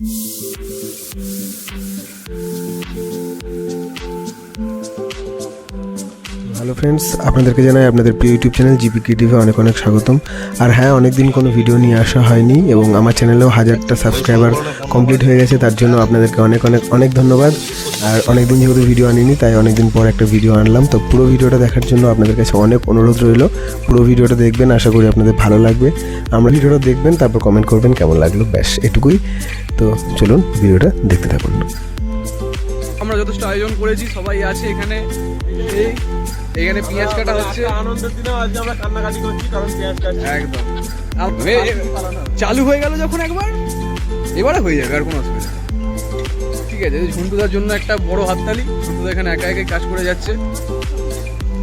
thank you hello friends আপনাদেরকে জানাই আপনাদের প্রিয় ইউটিউব চ্যানেল জিপি টিভি অনেক অনেক স্বাগতম। আর হ্যাঁ অনেক দিন কোনো ভিডিও নিয়ে আসা হয়নি এবং আমার চ্যানেলেও হাজারটা সাবস্ক্রাইবার কমপ্লিট হয়ে গেছে, তার জন্য আপনাদেরকে অনেক অনেক অনেক ধন্যবাদ। আর অনেক দিন যেহেতু ভিডিও আনিনি, তাই অনেক দিন পর একটা ভিডিও আনলাম। তো পুরো ভিডিওটা দেখার জন্য আপনাদের কাছে অনেক অনুরোধ রইল। পুরো ভিডিওটা দেখবেন, আশা করি আপনাদের ভালো লাগবে। আমরা ভিডিওটা দেখবেন, তারপর কমেন্ট করবেন কেমন লাগল, ব্যাস, এটুকুই। তো চলুন ভিডিওটা দেখতে থাকুন। আমরা যথেষ্ট আয়োজন করেছি, সবাই আছে এখানে। এখানে পেঁয়াজ কাটা হচ্ছে। আনন্দের দিনে আজকে আমরা কান্নাকাটি করছি কারণ পেঁয়াজ কাটছি একদম। চালু হয়ে গেল যখন একবার এবারে হয়ে যাবে আর কোনো অসুবিধা নেই। ঠিক আছে ঝুন্টুদার জন্য একটা বড় হাততালি। ঝুন্টুদা এখানে একা একা কাজ করে যাচ্ছে।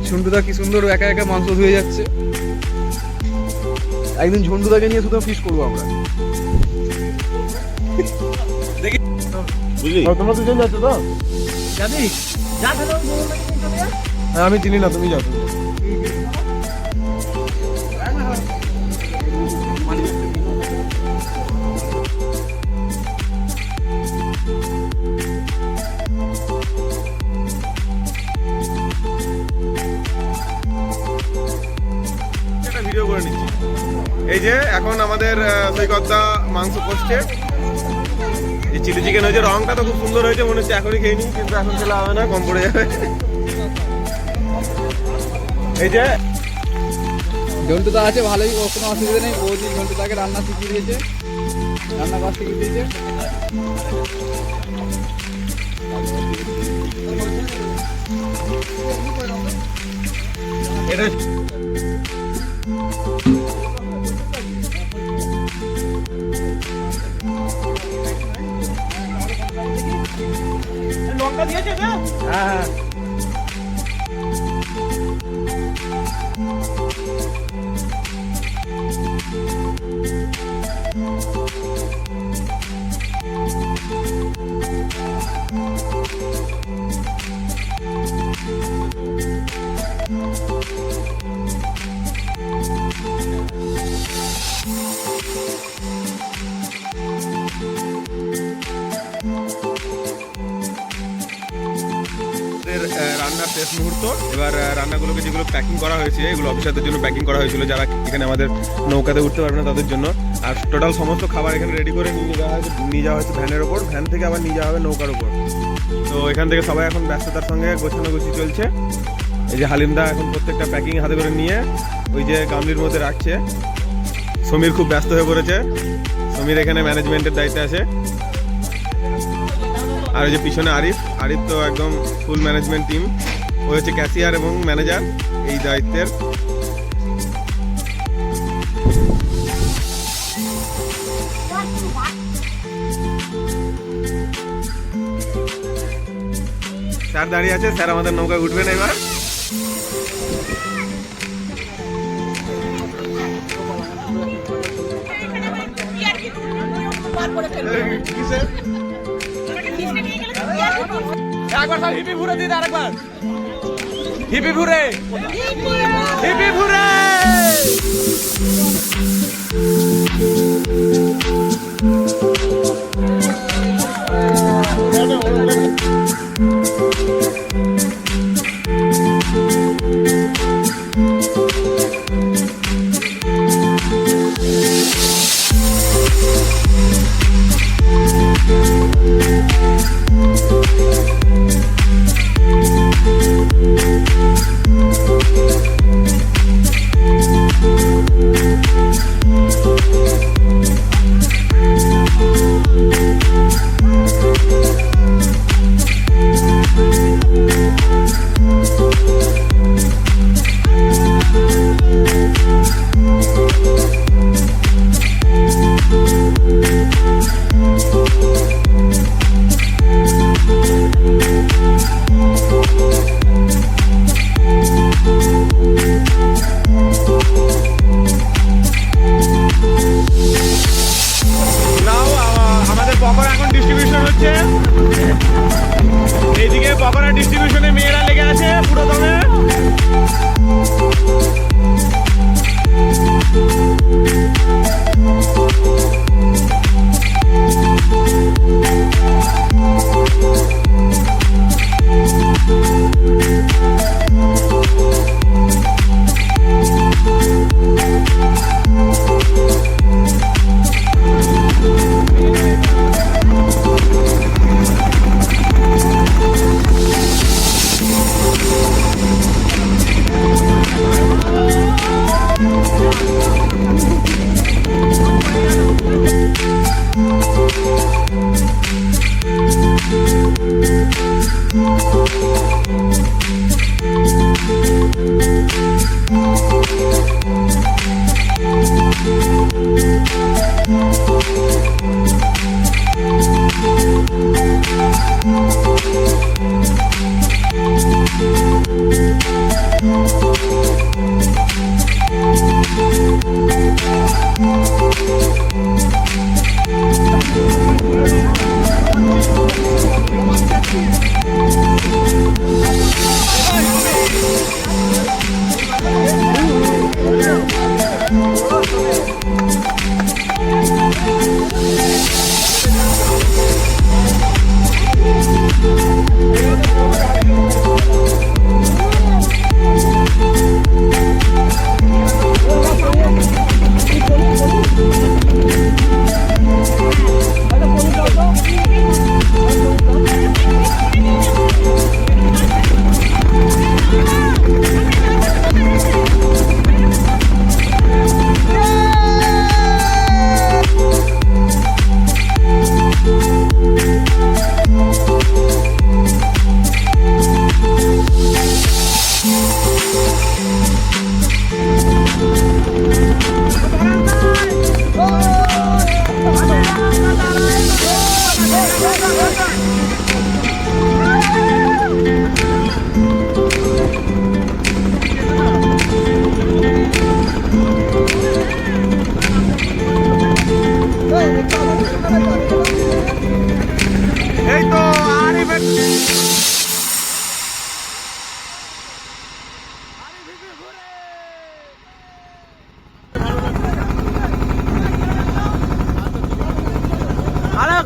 ঝুন্টুদা কি সুন্দর একা একা মাংস ধুয়ে যাচ্ছে। একদিন ঝুন্টুদাকে নিয়ে শুধু ফিস করব আমরা। তোমরা দুজন যাচ্ছ তো? হ্যাঁ আমি চিনি না তুমি যাও। করে এই যে এখন আমাদের আহ, সৈকতদা মাংস করছে এই চিলি চিকেন হয়েছে রংটা তো খুব সুন্দর হয়েছে মনে হচ্ছে এখনই খেয়ে নিই কিন্তু এখন খেলে হবে না কম পড়ে যাবে। এই যে ঝন্টুদা আছে ভালোই ও কোনো অসুবিধা নেই। বৌদি ঝন্টুদাকে রান্না শিখিয়ে দিয়েছে রান্না কাজ শিখিয়ে দিয়েছে। এটা লঙ্কা দিয়েছে হ্যাঁ হ্যাঁ। প্যাকিং করা হয়েছে, এগুলো অফিসারদের জন্য প্যাকিং করা হয়েছিল, যারা এখানে আমাদের নৌকাতে উঠতে পারবে না তাদের জন্য। আর টোটাল সমস্ত খাবার এখানে রেডি করে নিয়ে যাওয়া হয়েছে, নিয়ে যাওয়া হয়েছে ভ্যানের ওপর, ভ্যান থেকে আবার নিয়ে যাওয়া হবে নৌকার ওপর। তো এখান থেকে সবাই এখন ব্যস্ততার সঙ্গে গোছানো গুছি চলছে। এই যে হালিমদা এখন প্রত্যেকটা প্যাকিং হাতে করে নিয়ে ওই যে গামলির মধ্যে রাখছে। সমীর খুব ব্যস্ত হয়ে পড়েছে। সমীর এখানে ম্যানেজমেন্টের দায়িত্বে আছে। আর ওই যে পিছনে আরিফ আরিফ তো একদম ফুল ম্যানেজমেন্ট টিম ও হচ্ছে ক্যাশিয়ার এবং ম্যানেজার এই দায়িত্বের। স্যার দাঁড়িয়ে আছে, স্যার আমাদের নৌকা উঠবেন এবার। একবার সব হিপি ঘুরে দিন আরেকবার। হিপি ঘুরে হিপি ঘুরে নাও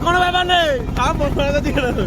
কোনো ব্যাপার নেই। থাম ফোনটা দিকে না ভালো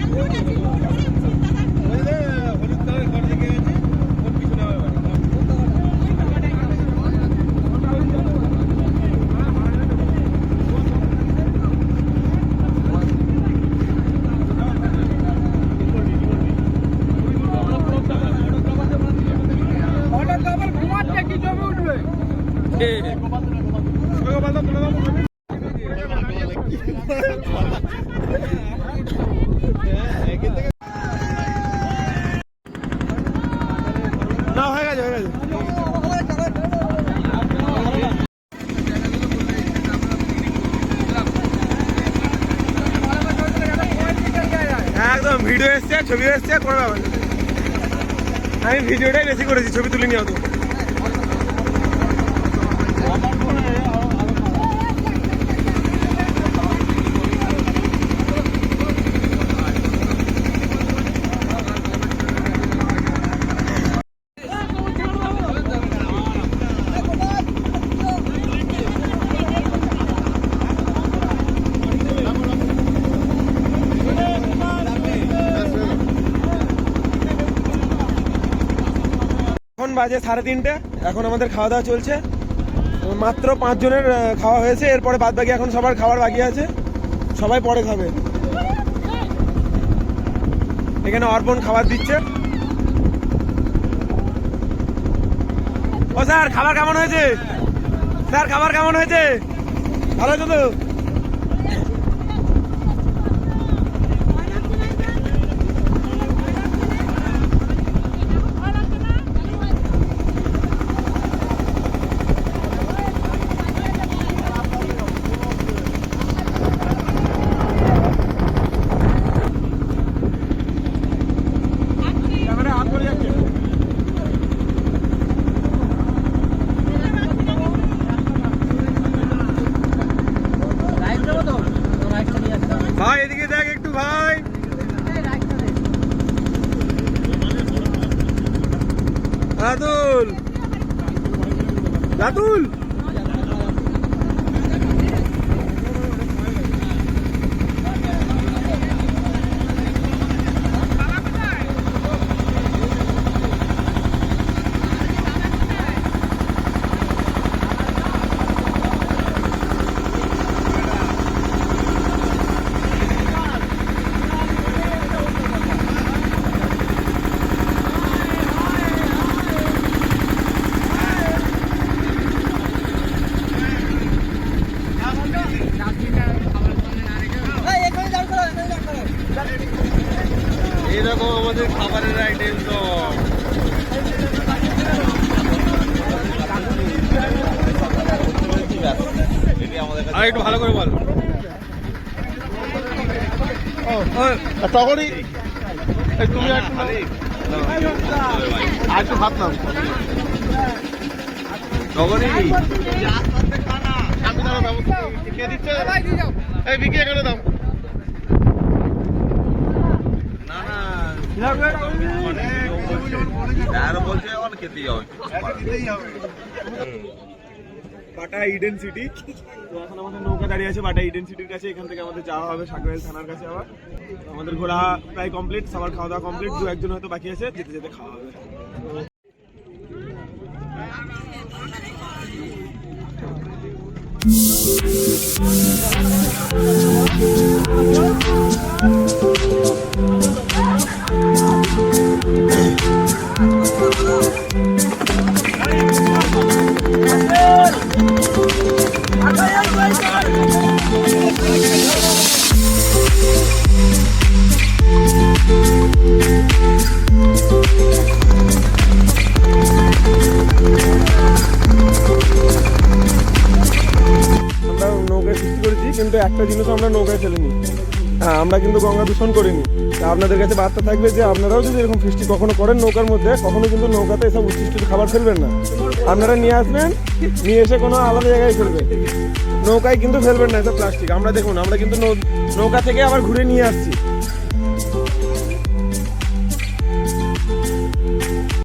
Thank you. না, হয়ে গেছে হয়ে গেছে। একদম ভিডিও এসছে, ছবি এসছে ব্যাপার আমি ভিডিওটাই বেশি করেছি, ছবি তুলিনি অত। বাজে সাড়ে তিনটে। এখন আমাদের খাওয়া দাওয়া চলছে। মাত্র পাঁচজনের খাওয়া হয়েছে। এরপরে বাদ বাকি এখন সবার খাবার বাকি আছে। সবাই পরে খাবে। এখানে অর্পণ খাবার দিচ্ছে। ও স্যার, খাবার কেমন হয়েছে? স্যার, খাবার কেমন হয়েছে? ভালো হয়েছে তো ক্যামেরা হাত পড়ে যাচ্ছে ভাই এদিকে দেখ একটু ভাই রাতুল। রাতুল এইরকম আমাদের খাবারের আইটেম তো আর একটু ভালো করে বল। তখনই এই তুমি একটু আর একটু ভাত নাও। তখনই। আমি দাঁড়া দাও। কে দিচ্ছে এই বিকে এখানে দাও বাটা ইডেন সিটি তো এখন আমাদের নৌকা দাঁড়িয়ে আছে বাটা ইডেন সিটির কাছে। এখান থেকে আমাদের যাওয়া হবে সাকরাইল থানার কাছে আবার। আমাদের ঘোরা প্রায় কমপ্লিট সবার খাওয়া দাওয়া কমপ্লিট দু একজন হয়তো বাকি আছে, যেতে যেতে খাওয়া হবে। আমরা কিন্তু একটা জিনিসও আমরা নৌকায় ফেলিনি। হ্যাঁ আমরা কিন্তু গঙ্গা দূষণ করিনি। আপনাদের কাছে বার্তা থাকবে যে আপনারাও যদি এরকম ফিস্টি কখনো করেন নৌকার মধ্যে, কখনো কিন্তু নৌকাতে এসব উচ্ছিষ্ট খাবার ফেলবেন না। আপনারা নিয়ে আসবেন, নিয়ে এসে কোনো আলাদা জায়গায় ফেলবেন। নৌকায় কিন্তু ফেলবেন না, এসব প্লাস্টিক আমরা দেখুন, আমরা কিন্তু নৌকা থেকে আবার ঘুরে নিয়ে আসছি।